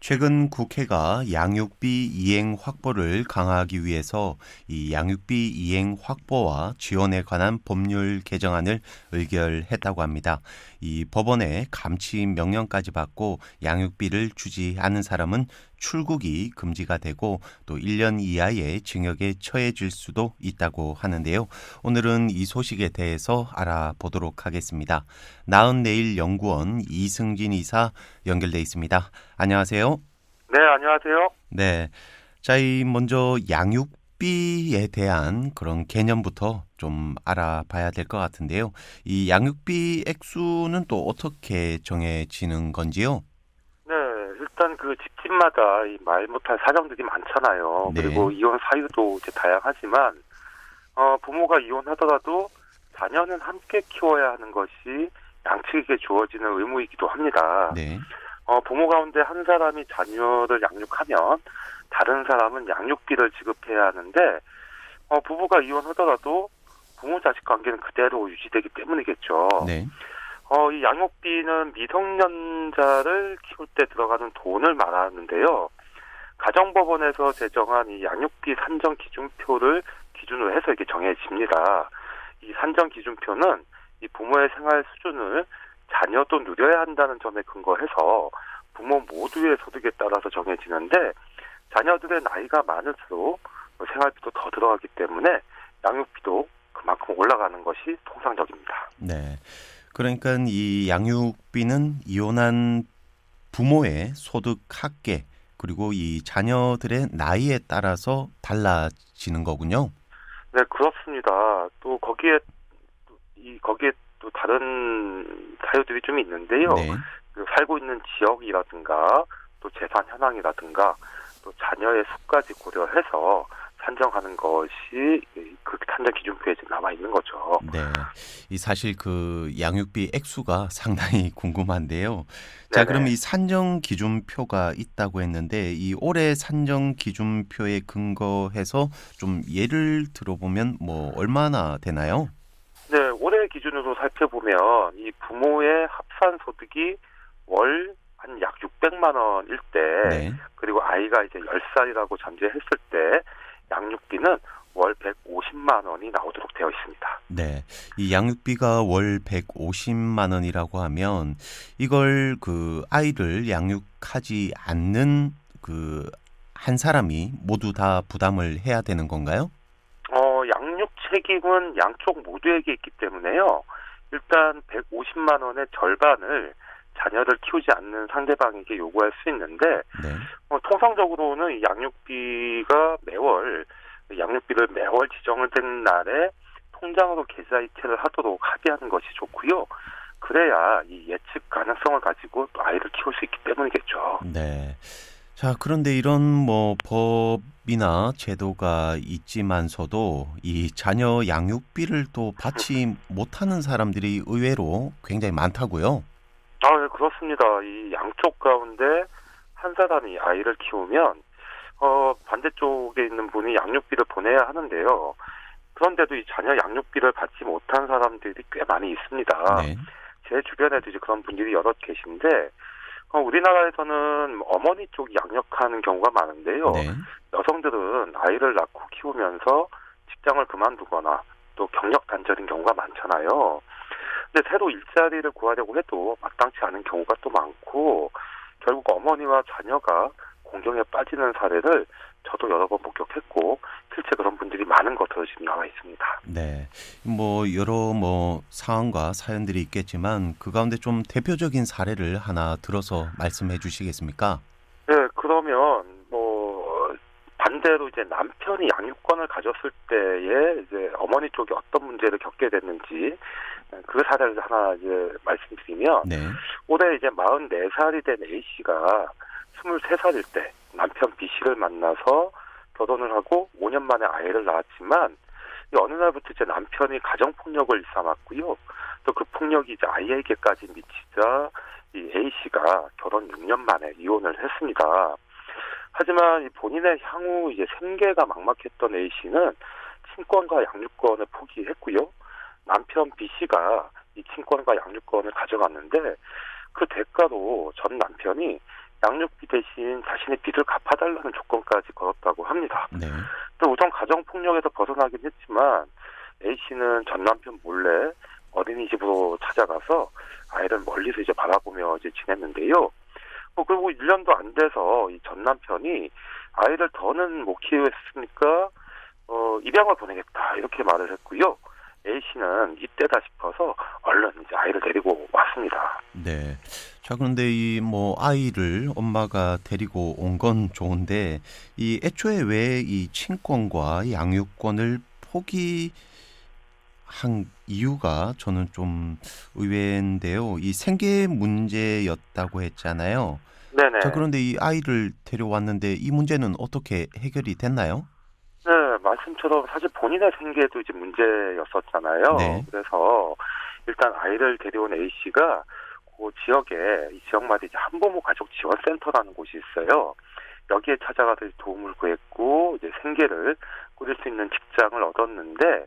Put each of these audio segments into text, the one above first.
최근 국회가 양육비 이행 확보를 강화하기 위해서 이 양육비 이행 확보와 지원에 관한 법률 개정안을 의결했다고 합니다. 이 법원의 감치 명령까지 받고 양육비를 주지 않은 사람은 출국이 금지가 되고 또 1년 이하의 징역에 처해질 수도 있다고 하는데요. 오늘은 이 소식에 대해서 알아보도록 하겠습니다. 나은 내일 연구원 이승진 이사 연결돼 있습니다. 안녕하세요. 네, 안녕하세요. 네. 자, 이 먼저 양육비에 대한 그런 개념부터 좀 알아봐야 될 것 같은데요. 이 양육비 액수는 또 어떻게 정해지는 건지요? 네, 일단 그 집집마다 이 말 못할 사정들이 많잖아요. 네. 그리고 이혼 사유도 이제 다양하지만 어, 부모가 이혼하더라도 자녀는 함께 키워야 하는 것이 양측에게 주어지는 의무이기도 합니다. 네. 어, 부모 가운데 한 사람이 자녀를 양육하면 다른 사람은 양육비를 지급해야 하는데 어, 부부가 이혼하더라도 부모 자식 관계는 그대로 유지되기 때문이겠죠. 네. 어, 이 양육비는 미성년자를 키울 때 들어가는 돈을 말하는데요. 가정법원에서 제정한 이 양육비 산정 기준표를 기준으로 해서 이게 정해집니다. 이 산정 기준표는 이 부모의 생활 수준을 자녀도 누려야 한다는 점에 근거해서 부모 모두의 소득에 따라서 정해지는데 자녀들의 나이가 많을수록 생활비도 더 들어가기 때문에 양육비도 그만큼 올라가는 것이 통상적입니다. 네. 그러니까 이 양육비는 이혼한 부모의 소득 합계 그리고 이 자녀들의 나이에 따라서 달라지는 거군요. 네, 그렇습니다. 또 거기에 이 거기에 또 다른 사유들이 좀 있는데요. 네. 그 살고 있는 지역이라든가 또 재산 현황이라든가 또 자녀의 수까지 고려해서 산정하는 것이 그 산정 기준표에 남아 있는 거죠. 네. 이 사실 그 양육비 액수가 상당히 궁금한데요. 자, 네네. 그럼 이 산정 기준표가 있다고 했는데 이 올해 산정 기준표에 근거해서 좀 예를 들어보면 뭐 얼마나 되나요? 네, 올해 기준으로 살펴보면 이 부모의 합산 소득이 월 한 약 600만 원일 때 네. 그리고 아이가 이제 10살이라고 전제했을 때 양육비는 월 150만 원이 나오도록 되어 있습니다. 네. 이 양육비가 월 150만 원이라고 하면 이걸 그 아이를 양육하지 않는 그 한 사람이 모두 다 부담을 해야 되는 건가요? 어, 양육 책임은 양쪽 모두에게 있기 때문에요. 일단 150만 원의 절반을 자녀를 키우지 않는 상대방에게 요구할 수 있는데 네. 어, 통상적으로는 이 양육비가 매월 양육비를 매월 지정을 된 날에 통장으로 계좌 이체를 하도록 합의하는 것이 좋고요. 그래야 이 예측 가능성을 가지고 또 아이를 키울 수 있기 때문이겠죠. 네. 자, 그런데 이런 뭐 법이나 제도가 있지만서도 이 자녀 양육비를 또 받지 못하는 사람들이 의외로 굉장히 많다고요. 그렇습니다. 이 양쪽 가운데 한 사람이 아이를 키우면 어, 반대쪽에 있는 분이 양육비를 보내야 하는데요. 그런데도 이 자녀 양육비를 받지 못한 사람들이 꽤 많이 있습니다. 네. 제 주변에도 이제 그런 분들이 여럿 계신데 어, 우리나라에서는 어머니 쪽이 양육하는 경우가 많은데요. 네. 여성들은 아이를 낳고 키우면서 직장을 그만두거나 또 경력 단절인 경우가 많잖아요. 근데 새로 일자리를 구하려고 해도 마땅치 않은 경우가 또 많고 결국 어머니와 자녀가 공경에 빠지는 사례를 저도 여러 번 목격했고 실제 그런 분들이 많은 것으로 지금 나와 있습니다. 네. 뭐 여러 뭐 상황과 사연들이 있겠지만 그 가운데 좀 대표적인 사례를 하나 들어서 말씀해 주시겠습니까? 네, 그러면 뭐 반대로 이제 남편이 양육권을 가졌을 때에 이제 어머니 쪽이 어떤 문제를 겪게 됐는지 그 사례를 하나 이제 말씀드리면 네. 올해 이제 44살이 된 A 씨가 23살일 때 남편 B 씨를 만나서 결혼을 하고 5년 만에 아이를 낳았지만 이 어느 날부터 이제 남편이 가정 폭력을 일삼았고요. 또 그 폭력이 이제 아이에게까지 미치자 이 A 씨가 결혼 6년 만에 이혼을 했습니다. 하지만 이 본인의 향후 이제 생계가 막막했던 A 씨는 친권과 양육권을 포기했고요. 남편 B 씨가 이 친권과 양육권을 가져갔는데 그 대가로 전 남편이 양육비 대신 자신의 빚을 갚아달라는 조건까지 걸었다고 합니다. 네. 또 우선 가정폭력에서 벗어나긴 했지만 A 씨는 전 남편 몰래 어린이집으로 찾아가서 아이를 멀리서 이제 바라보며 이제 지냈는데요. 뭐 그리고 1년도 안 돼서 이 전 남편이 아이를 더는 못 키우겠으니까 어 입양을 보내겠다 이렇게 말을 했고요. A 씨는 이때다 싶어서 얼른 이제 아이를 데리고 왔습니다. 네. 자, 그런데 이 뭐 아이를 엄마가 데리고 온 건 좋은데 이 애초에 왜 이 친권과 양육권을 포기 한 이유가 저는 좀 의외인데요. 이 생계 문제였다고 했잖아요. 네네. 자, 그런데 이 아이를 데려왔는데 이 문제는 어떻게 해결이 됐나요? 네, 말씀처럼 사실 본인의 생계도 이제 문제였었잖아요. 네. 그래서 일단 아이를 데려온 A 씨가 그 지역에 이 지역마다 이제 한부모 가족 지원센터라는 곳이 있어요. 여기에 찾아가서 도움을 구했고 이제 생계를 꾸릴 수 있는 직장을 얻었는데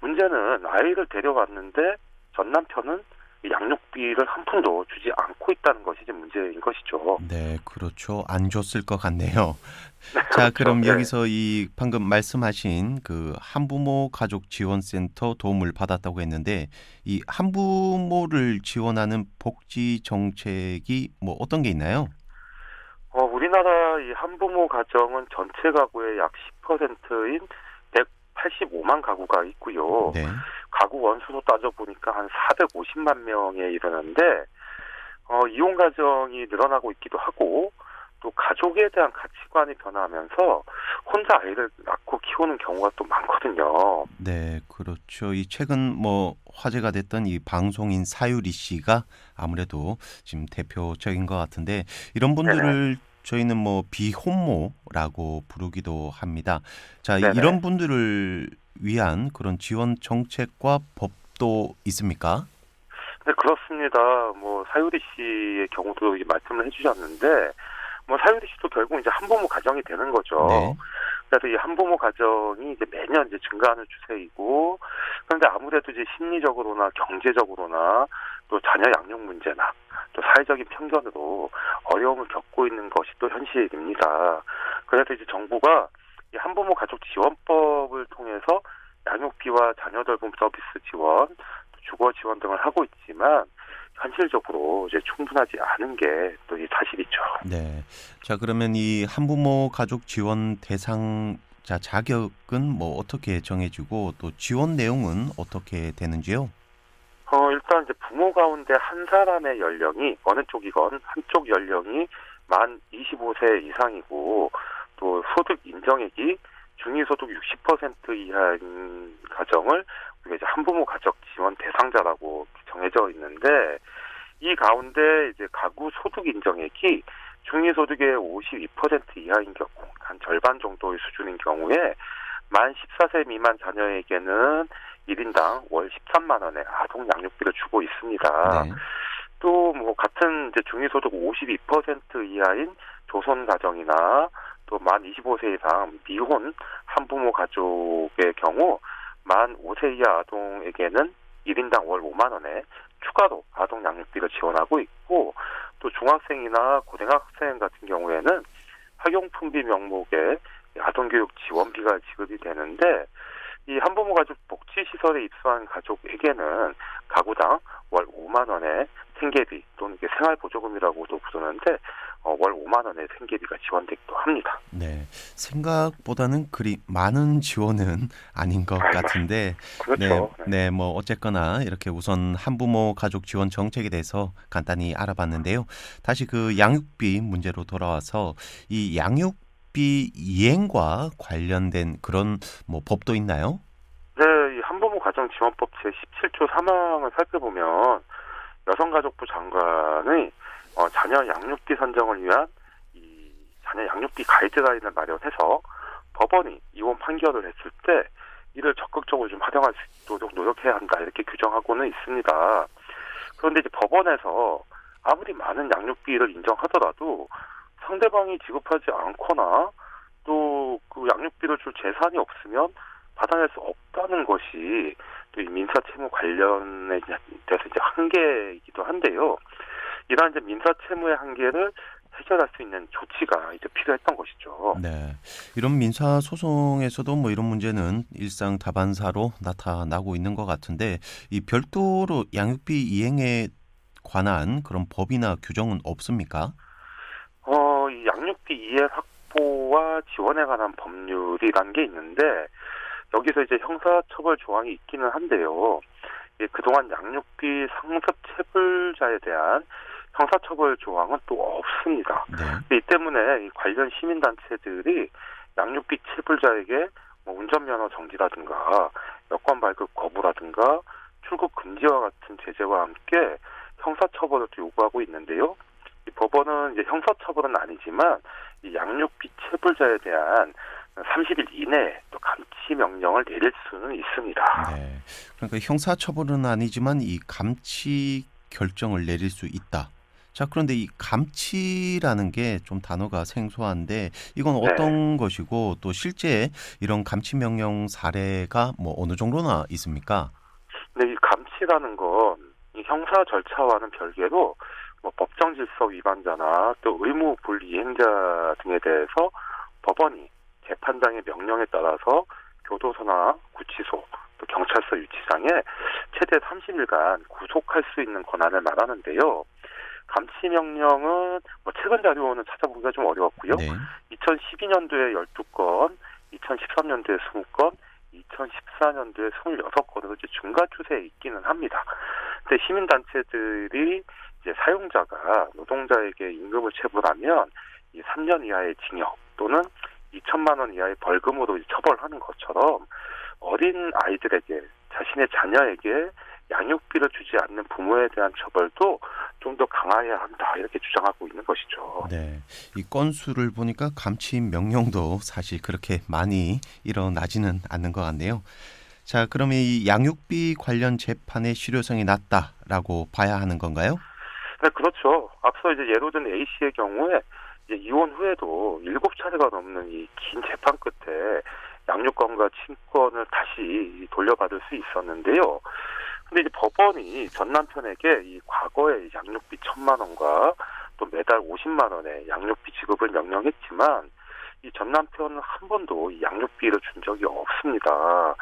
문제는 아이를 데려왔는데 전 남편은 이 양육비를 한 푼도 주지 않고 있다는 것이 이제 문제인 것이죠. 네, 그렇죠. 안 줬을 것 같네요. 자, 그럼 네. 여기서 이 방금 말씀하신 그 한부모 가족 지원센터 도움을 받았다고 했는데 이 한부모를 지원하는 복지 정책이 뭐 어떤 게 있나요? 어, 우리나라 이 한부모 가정은 전체 가구의 약 10%인 185만 가구가 있고요. 네. 가구 원수로 따져보니까 한 450만 명에 이르는데, 어, 이혼 가정이 늘어나고 있기도 하고, 또 가족에 대한 가치관이 변화하면서 혼자 아이를 낳고 키우는 경우가 또 많거든요. 네, 그렇죠. 이 최근 뭐 화제가 됐던 이 방송인 사유리 씨가 아무래도 지금 대표적인 것 같은데 이런 분들을 저희는 뭐 비혼모라고 부르기도 합니다. 자, 네네. 이런 분들을 위한 그런 지원 정책과 법도 있습니까? 네, 그렇습니다. 뭐, 사유리 씨의 경우도 말씀을 해주셨는데, 뭐, 사유리 씨도 결국 이제 한부모 가정이 되는 거죠. 네. 그래서 이 한부모 가정이 이제 매년 이제 증가하는 추세이고, 그런데 아무래도 이제 심리적으로나 경제적으로나 또 자녀 양육 문제나 또 사회적인 편견으로 어려움을 겪고 있는 것이 또 현실입니다. 그래서 이제 정부가 이 한부모 가족 지원법을 통해서 양육비와 자녀 돌봄 서비스 지원, 또 주거 지원 등을 하고 있지만 현실적으로 이제 충분하지 않은 게 또 이 사실이죠. 네. 자, 그러면 이 한부모 가족 지원 대상 자 자격은 뭐 어떻게 정해지고 또 지원 내용은 어떻게 되는지요? 어, 일단 이제 부모 가운데 한 사람의 연령이 어느 쪽이건 한쪽 연령이 만 25세 이상이고 또 소득 인정액이 중위소득 60% 이하인 가정을 우리가 이제 한부모 가족 지원 대상자라고 정해져 있는데 이 가운데 이제 가구 소득 인정액이 중위소득의 52% 이하인 경우 한 절반 정도의 수준인 경우에 만 14세 미만 자녀에게는 1인당 월 13만 원의 아동 양육비를 주고 있습니다. 네. 또뭐 같은 이제 중위소득 52% 이하인 조선 가정이나 또 만 25세 이상 미혼 한부모 가족의 경우 만 5세 이하 아동에게는 1인당 월 5만 원의 추가로 아동 양육비를 지원하고 있고 또 중학생이나 고등학생 같은 경우에는 학용품비 명목의 아동교육 지원비가 지급이 되는데 이 한부모 가족 복지 시설에 입소한 가족에게는 가구당 월 5만 원의 생계비 또는 이게 생활 보조금이라고도 부르는데 어, 월 5만 원의 생계비가 지원되기도 합니다. 네. 생각보다는 그리 많은 지원은 아닌 것 같은데 그렇죠. 네, 네, 뭐 어쨌거나 이렇게 우선 한부모 가족 지원 정책에 대해서 간단히 알아봤는데요. 다시 그 양육비 문제로 돌아와서 이 양육 비 이행과 관련된 그런 뭐 법도 있나요? 네, 이 한부모 가정 지원법 제 17조 3항을 살펴보면 여성가족부 장관의 어, 자녀 양육비 선정을 위한 이 자녀 양육비 가이드라인을 마련해서 법원이 이혼 판결을 했을 때 이를 적극적으로 좀 활용할 수 있도록 노력해야 한다 이렇게 규정하고는 있습니다. 그런데 이제 법원에서 아무리 많은 양육비를 인정하더라도 상대방이 지급하지 않거나 또 그 양육비를 줄 재산이 없으면 받아낼 수 없다는 것이 또 이 민사 채무 관련에 대해서 이제 한계이기도 한데요. 이러한 이제 민사 채무의 한계를 해결할 수 있는 조치가 이제 필요했던 것이죠. 네. 이런 민사 소송에서도 뭐 이런 문제는 일상 다반사로 나타나고 있는 것 같은데 이 별도로 양육비 이행에 관한 그런 법이나 규정은 없습니까? 어, 이 양육비 이해 확보와 지원에 관한 법률이란 게 있는데 여기서 이제 형사처벌 조항이 있기는 한데요. 예, 그동안 양육비 상습 체불자에 대한 형사처벌 조항은 또 없습니다. 네. 이 때문에 이 관련 시민단체들이 양육비 체불자에게 뭐 운전면허 정지라든가 여권 발급 거부라든가 출국 금지와 같은 제재와 함께 형사처벌을 또 요구하고 있는데요. 이 법원은 이제 형사처벌은 아니지만 이 양육비 체불자에 대한 30일 이내에 또 감치 명령을 내릴 수는 있습니다. 네. 그러니까 형사 처벌은 아니지만 이 감치 결정을 내릴 수 있다. 자, 그런데 이 감치라는 게 좀 단어가 생소한데 이건 네. 어떤 것이고 또 실제 이런 감치 명령 사례가 뭐 어느 정도나 있습니까? 근데 이 감치라는 건 이 형사 절차와는 별개로 뭐 법정 질서 위반자나 또 의무 불이행자 등에 대해서 법원이 재판장의 명령에 따라서 교도소나 구치소 또 경찰서 유치장에 최대 30일간 구속할 수 있는 권한을 말하는데요. 감치 명령은 뭐 최근 자료는 찾아보기가 좀 어려웠고요. 네. 2012년도에 12건, 2013년도에 20건, 2014년도에 26건으로 이제 증가 추세에 있기는 합니다. 근데 시민단체들이 이제 사용자가 노동자에게 임금을 체불하면 이 3년 이하의 징역 또는 2천만 원 이하의 벌금으로 처벌하는 것처럼 어린 아이들에게 자신의 자녀에게 양육비를 주지 않는 부모에 대한 처벌도 좀 더 강화해야 한다 이렇게 주장하고 있는 것이죠. 네. 이 건수를 보니까 감치 명령도 사실 그렇게 많이 일어나지는 않는 것 같네요. 자, 그러면 이 양육비 관련 재판의 실효성이 낮다라고 봐야 하는 건가요? 네, 그렇죠. 앞서 이제 예로 든 A 씨의 경우에 이제 이혼 후에도 일곱 차례가 넘는 이 긴 재판 끝에 양육권과 친권을 다시 돌려받을 수 있었는데요. 근데 이제 법원이 전 남편에게 이 과거에 양육비 천만 원과 또 매달 50만 원의 양육비 지급을 명령했지만 이 전 남편은 한 번도 이 양육비를 준 적이 없습니다.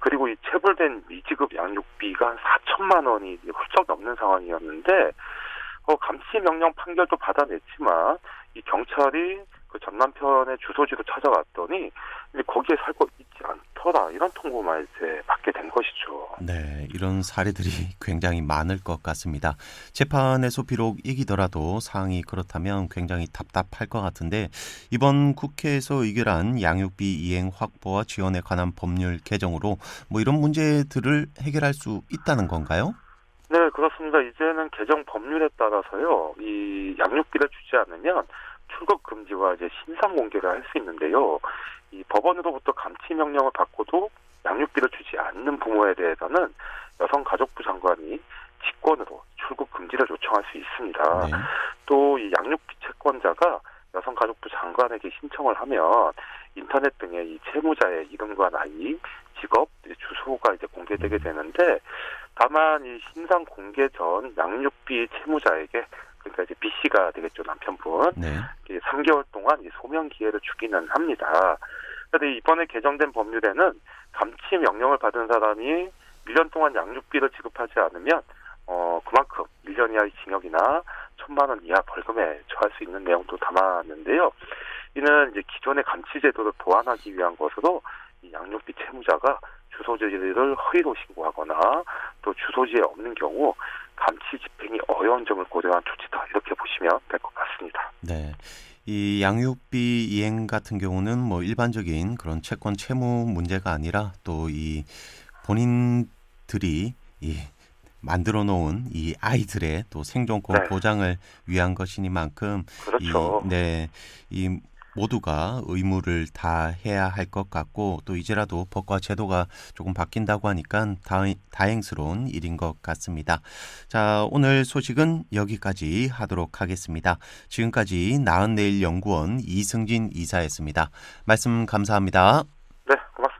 그리고 이 체불된 미지급 양육비가 한 4천만 원이 훌쩍 넘는 상황이었는데 어, 감시 명령 판결도 받아냈지만 이 경찰이 그 전 남편의 주소지로 찾아갔더니 이제 거기에 살고 있지 않더라 이런 통보만 이제 받게 된 것이죠. 네, 이런 사례들이 굉장히 많을 것 같습니다. 재판에서 비록 이기더라도 상황이 그렇다면 굉장히 답답할 것 같은데 이번 국회에서 의결한 양육비 이행 확보와 지원에 관한 법률 개정으로 뭐 이런 문제들을 해결할 수 있다는 건가요? 네 그렇습니다. 이제는 개정 법률에 따라서요 이 양육비를 주지 않으면 출국 금지와 이제 신상 공개를 할 수 있는데요. 이 법원으로부터 감치 명령을 받고도 양육비를 주지 않는 부모에 대해서는 여성가족부 장관이 직권으로 출국 금지를 요청할 수 있습니다. 네. 또이 양육비 채권자가 여성가족부 장관에게 신청을 하면 인터넷 등에 이 채무자의 이름과 나이, 직업, 주소가 이제 공개되게 되는데 다만 이 신상 공개 전 양육비 채무자에게 그러니까 이제 B 씨가 되겠죠 남편분 네. 이 3개월 동안 이 소명 기회를 주기는 합니다. 그런데 이번에 개정된 법률에는 감치 명령을 받은 사람이 1년 동안 양육비를 지급하지 않으면 어 그만큼 1년 이하의 징역이나 천만 원 이하 벌금에 처할 수 있는 내용도 담았는데요. 이는 이제 기존의 감치 제도를 보완하기 위한 것으로 이 양육비 채무자가 주소지를 허위로 신고하거나 또 주소지에 없는 경우 감치 집행이 어려운 점을 고려한 조치다 이렇게 보시면 될 것 같습니다. 네. 이 양육비 이행 같은 경우는 뭐 일반적인 그런 채권 채무 문제가 아니라 또 이 본인들이 이 만들어 놓은 이 아이들의 또 생존권 네. 보장을 위한 것이니만큼 그렇죠. 이, 네, 이 모두가 의무를 다 해야 할 것 같고 또 이제라도 법과 제도가 조금 바뀐다고 하니까 다행, 다행스러운 일인 것 같습니다. 자, 오늘 소식은 여기까지 하도록 하겠습니다. 지금까지 나은내일 연구원 이승진 이사였습니다. 말씀 감사합니다. 네, 고맙습니다.